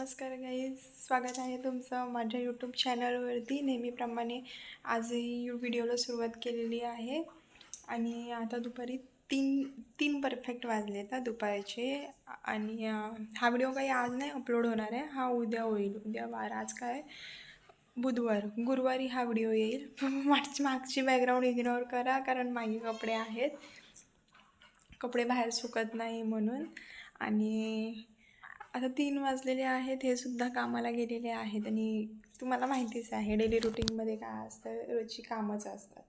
नमस्कार गाईज स्वागत आहे तुमचं माझ्या यूट्यूब चॅनलवरती नेहमीप्रमाणे आजही व्हिडिओला सुरुवात केलेली आहे. आणि आता दुपारी तीन तीन परफेक्ट वाजले तर दुपारचे. आणि हा व्हिडिओ काही आज नाही अपलोड होणार आहे. हा उद्या होईल. उद्या वार आज काय? बुधवार. गुरुवारी हा व्हिडिओ येईल. मागची मागची बॅकग्राऊंड इग्नोर करा कारण मागे कपडे आहेत. कपडे बाहेर सुकत नाही म्हणून. आणि आता तीन वाजलेले आहेत हे सुद्धा कामाला गेलेले आहेत आणि तुम्हाला माहितीच आहे डेली रुटीनमध्ये काय असतं रोजची कामच असतात.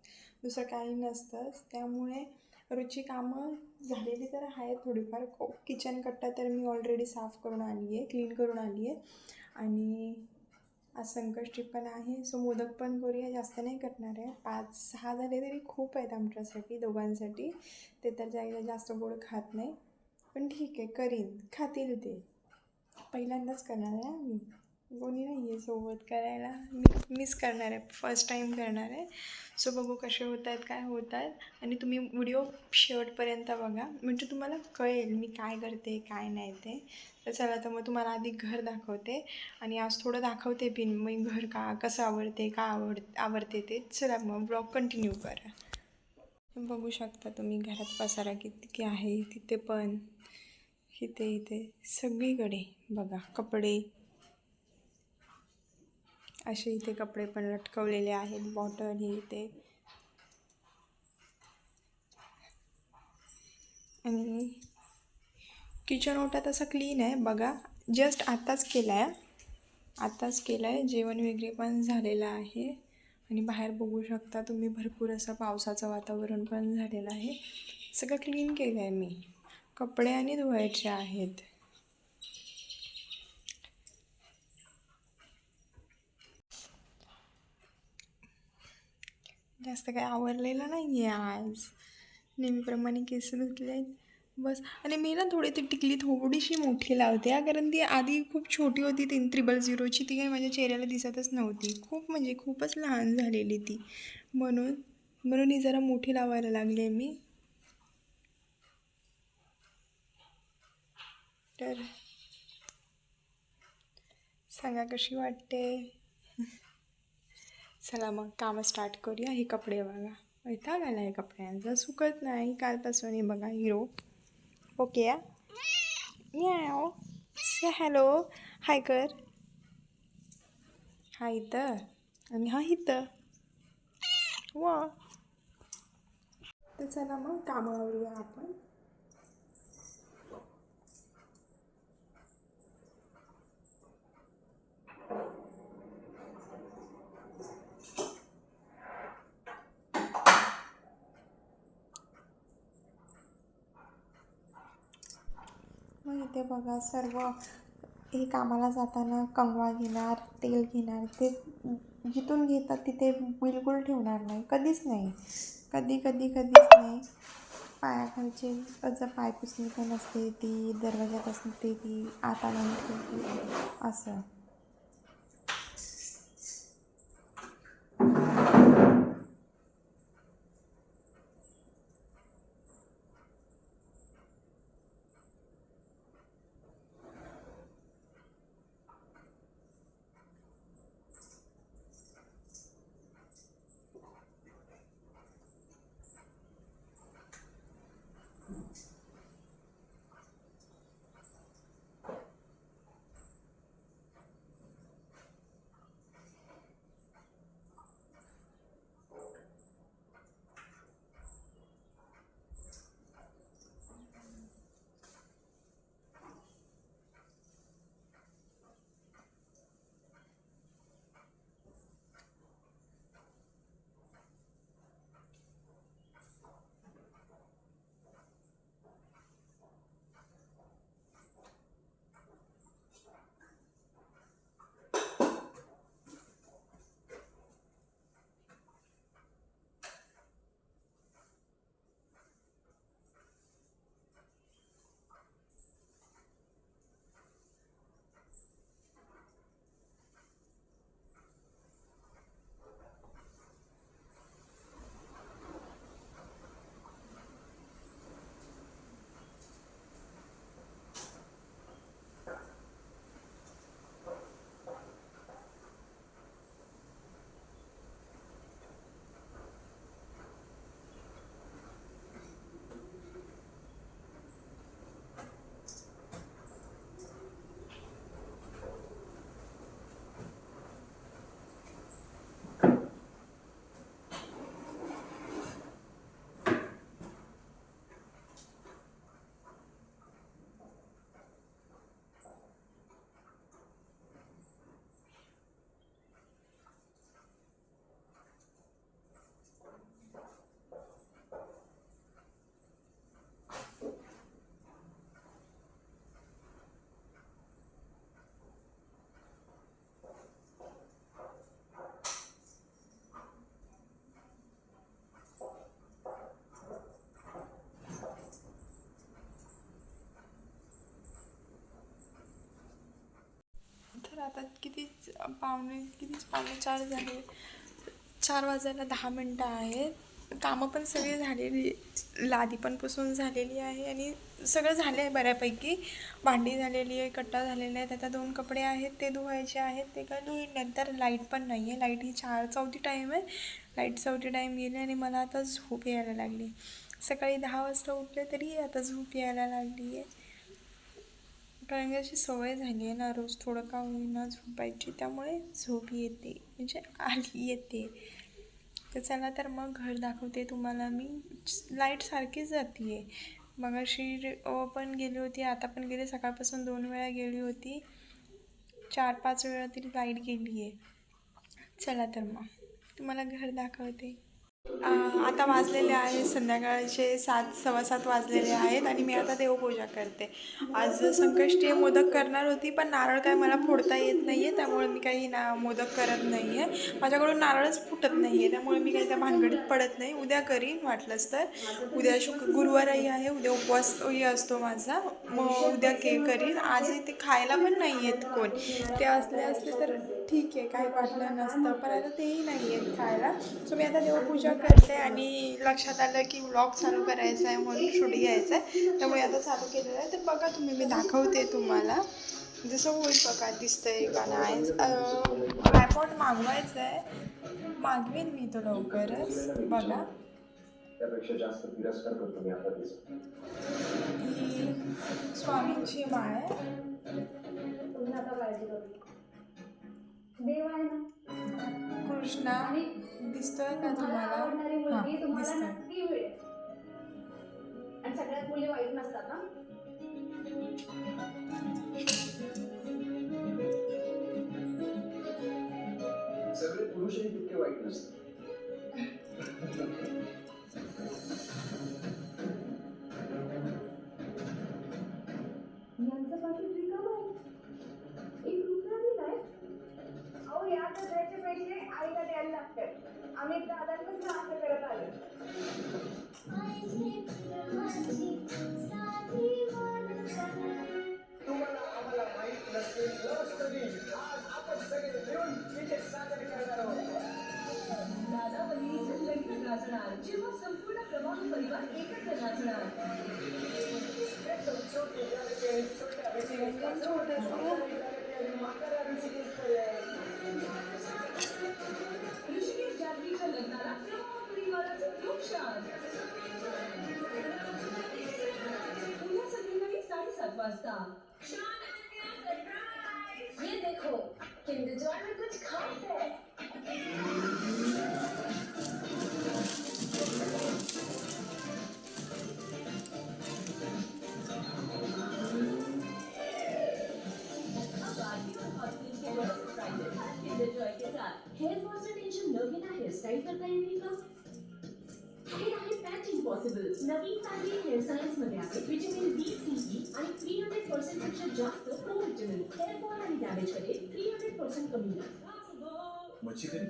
दुसरं काही नसतंच त्यामुळे रोजची कामं झालेली तर आहेत थोडीफार. किचन कट्टा तर मी ऑलरेडी साफ करून आली आहे क्लीन करून आली आहे आणि आज संकष्टी पण आहे. सो मोदक पण करूया जास्त नाही करणार आहे. पाच सहा झाले तरी खूप आहेत आमच्यासाठी दोघांसाठी. ते तर जायला जास्त गोड खात नाही. पण ठीक आहे करीन. खातील ते. पहिल्यांदाच करणार आहे मी. कोणी नाही आहे सोबत करायला. मी मिस करणार आहे. फर्स्ट टाईम करणार आहे. सो बघू कसे होत आहेत काय होत आहेत आणि तुम्ही व्हिडिओ शेवटपर्यंत बघा. म्हणजे तुम्हाला कळेल मी काय करते काय नाही ते. तर चला तर मग तुम्हाला आधी घर दाखवते. आणि आज थोडं दाखवते पिन मी घर का कसं आवडते का आवड आवडते ते. चला मग ब्लॉग कंटिन्यू करा. बघू शकता तुम्ही घरात पसारा किती आहे तिथे पण. इथे इथे. सगळीकडे बघा कपडे. असे इथे कपडे पण लटकवलेले आहेत. बॉटल हे इथे. आणि किचन ओटा तसा क्लीन आहे. बघा जस्ट आत्ताच केला आहे आत्ताच केलं आहे जेवण वगैरे पण झालेलं आहे. आणि बाहेर बघू शकता तुम्ही भरपूर असं पावसाचं वातावरण पण झालेलं आहे. सगळं क्लीन केलं आहे मी. कपडे आणि धुवायचे आहेत. जास्त काही आवडलेलं नाही आहे आज. नेहमीप्रमाणे केस धुतले आहेत. बस. आणि मी ना थोडी ती टिकली थोडीशी मोठी लावते कारण ती आधी खूप छोटी होती तीन त्रिबल झिरोची ती काही माझ्या चेहऱ्याला दिसतच नव्हती. खूप म्हणजे खूपच लहान झालेली ती. म्हणून म्हणून ही जरा मोठी लावायला लागली आहे मी. तर सांगा कशी वाटते? चला मग कामं स्टार्ट करूया. हे कपडे बघा. वैताग आला आहे कपड्यांचा सुकत नाही. कालपासून हे बघा हिरो ओके या से हॅलो हाय कर हा इथं आणि हा इथं व तर चला मग कामं आवरूया आपण. मग इथे बघा सर्व हे कामाला जाताना कंगवा घेणार तेल घेणार ते जिथून घेतात तिथे बिलकुल ठेवणार नाही कधीच नाही. कधी कधी कधीच नाही. पायाखालचे जर पायपुसणी पण असते ती दरवाजात असते ती आता नाही ठेवते असं. आता किती पावणे किती पावणे चार झाले. चार वाजायला दहा मिनटं आहेत. कामं पण सगळी झालेली लादी पण पुसून झालेली आहे आणि सगळं झालं आहे बऱ्यापैकी. भांडी झालेली आहे कट्टा झालेला आहे. आता दोन कपडे आहेत ते धुवायचे आहेत ते काय धुईन नंतर. लाइट पण नाही आहे. लाइट ही चार चौथी टाईम आहे. लाइट चौथी टाईम गेली आणि मला आता झोप यायला लागली. सकाळी दहा वाजता उठले तरी आता झोप यायला लागली आहे. कारण की अशी सवय झाली आहे ना रोज थोडं का होईना झोपायची. त्यामुळे झोप येते. म्हणजे आली येते. तर चला तर मग घर दाखवते तुम्हाला मी. लाइट सारखीच जाते आहे मग अशी पण गेली होती आता पण गेली. सकाळपासून दोन वेळा गेली होती. चार पाच वेळा तरी लाइट गेली आहे चला तर मग. तुम्हाला घर दाखवते. आता वाजलेले आहे संध्याकाळचे सात सव्वा सात वाजलेले आहेत आणि मी आता देवपूजा करते. आज संकष्टी मोदक करणार होती पण नारळ काय मला फोडता येत नाही आहे त्यामुळे मी काही ना मोदक करत नाही आहे माझ्याकडून नारळच फुटत नाही आहे त्यामुळे मी काही त्या भानगडीत पडत नाही. उद्या करीन वाटलंच तर. उद्या शुक गुरुवारही आहे उद्या उपवासही असतो माझा. मग उद्या के करीन. आज ते खायला पण नाही आहेत कोण. ते असले असले तर ठीक आहे काही वाटलं नसतं पण आता तेही नाही आहेत खायला. सो मी आता देवपूजा करते आणि लक्षात आलं की व्लॉग चालू करायचा आहे म्हणून शूट घ्यायचं आहे. त्यामुळे आता चालू केलेलं आहे. तर बघा तुम्ही मी दाखवते तुम्हाला. जसं होईल बघा दिसतंय का नाही. आयपॉड मागवायचं आहे. मागवेन मी तो लवकरच. बघा. त्यापेक्षा जास्त तिरस्कार करतो मी आता ही स्वामींची माळ आहे. देव आहे ना. कृष्णा आणि दिसतोय का तुम्हाला आवडणारी मुलगी हां तुम्हाला नक्की मिळेल. आणि सगळ्यात मुली वाईट नसतात ना सगळे पुरुषही तितके वाईट नसतात. लागतात आम्ही दादांपासून असं करत आलो. तुम्हाला आम्हाला माहीत नसते लस कधी आज आपण सगळे मिळून तिथे सादर करणार आहोत. दादा बहिणीचे लग्न जेव्हा संपूर्ण प्रवाह परिवार एकत्र एकदम छोटी छोट्या म्हाताऱ्या म्हाताऱ्या ऋषीपर्यंत. ऋषिकेश जागरीच्या लग्नाला प्रवाह परिवाराचं प्रोत्साहन उद्या संध्याकाळी साडेसात वाजता ये देखो किंडर जॉय में कुछ खास है पर्सेंटपेक्षा जास्त प्रो विटॅमिन हेअर आणि डॅमेज थ्री हंड्रेड पर्सेंट कमी मच्छी करी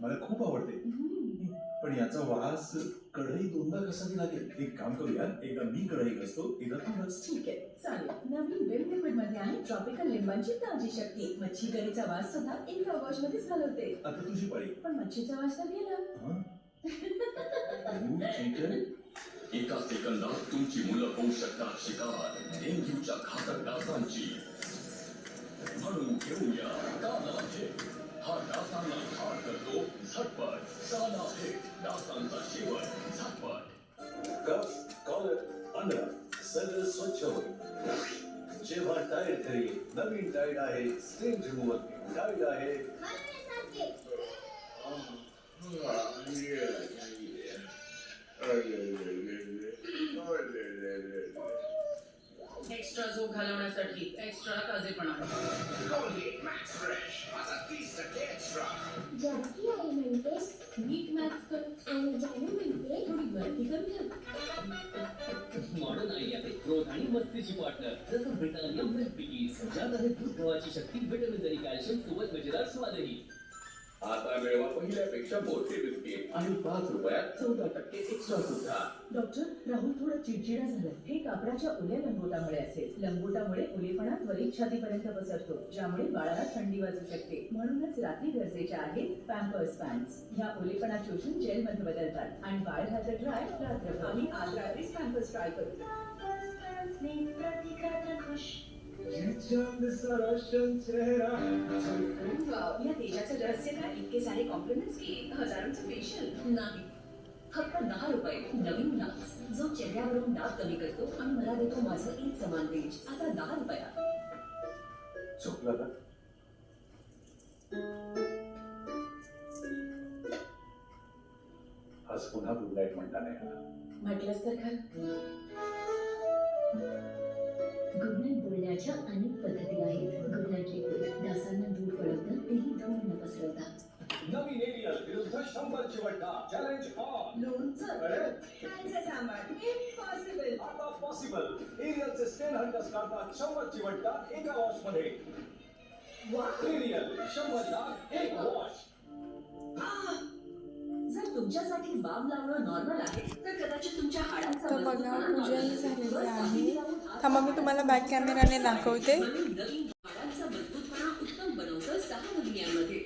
मला खूप आवडते. पण याचा वास कढई दोनदा कसा लागेल. एक काम करूया एकदा मी कढई घासतो एकदा तू घास. ठीक आहे. चालेल. नवीन वेब लिक्विडमध्ये आहे ट्रॉपिकल लिंबांची ताजी शक्ती. मच्छी करीचा वास सुद्धा एका वॉश मध्येच घालवते. आता तुझी पाळी. पण मच्छीचा वास तर गेला. एका सेकंदात तुमची मुलं होऊ शकतात शिकार डेंग्यूच्या घातक डासांची म्हणून घेऊया काला हे हा डासांना ठार करतो झटपट काला हे डासांचा शेवट झटपट कफ कॉलर अंडा सगळं स्वच्छ होईल जेव्हा टायर थरी नवीन टायर आहे स्ट्रेन रिमूव्हर टायर आहे मॉडर्न आई आहे. ग्रोथ आणि मस्तीची पार्टनर जसं ब्रिटानिया ज्यात आहे दूध गव्हाची शक्ती. विटॅमिन्स आणि कॅल्शियम सोबत मजेदार स्वादही. आता मिळवा पहिल्यापेक्षा मोठे बिस्किट आणि पाच रुपयात चौदा टक्के एक्स्ट्रा सुद्धा. डॉक्टर राहुल थोडं चिडचिडा झालं. हे कापडाच्या ओल्या लंगोटामुळे असेल. लंगोटामुळे ओलेपणा त्वरित छातीपर्यंत पसरतो ज्यामुळे बाळाला थंडी वाजू शकते. म्हणूनच रात्री गरजेच्या आहेत पॅम्पर्स पॅन्ट्स ह्या ओलेपणा शोषून जेल मध्ये बदलतात. आणि बाळ राहतं ड्राय रात्रभर. आम्ही आज रात्रीच पॅम्पर्स ट्राय करू. या तेजाचं रहस्य इतके सारे कॉम्प्लिमेंट्स की हजारांचं फेशियल नाही. फक्त दहा रुपये नवीन नाच जो चेहऱ्यावरून डाग कमी करतो आणि मला देतो माझं एक समान तेज आता दहा रुपयात चुकलं का? आज पुन्हा गुड नाईट म्हणता नाही आला म्हटलंच तर खरं. बोलण्याच्या अनेक पद्धती आहेत. लिक्विड डासांना दूर पडवतं तेही धूळ न पसरवता. नवीन एरियल विरुद्ध शंभर चिवटा चॅलेंज ऑन लोणचं. अरे. खायचं सांबार इम्पॉसिबल आता पॉसिबल एरियलचे स्टेन हंटर्स काढतात शंभर चिवटा एका वॉशमध्ये. एरियल शंभर लाख एक वॉश जर तुमच्यासाठी बाम लावणं नॉर्मल आहे तर कदाचित तुमच्या हाडाचा बघा पूजन ही झालेली आहे. थांबा मी तुम्हाला बॅक कॅमेराने दाखवते. हाडांचा मजबूतपणा उत्तम बनवतं सहा महिन्यांमध्ये.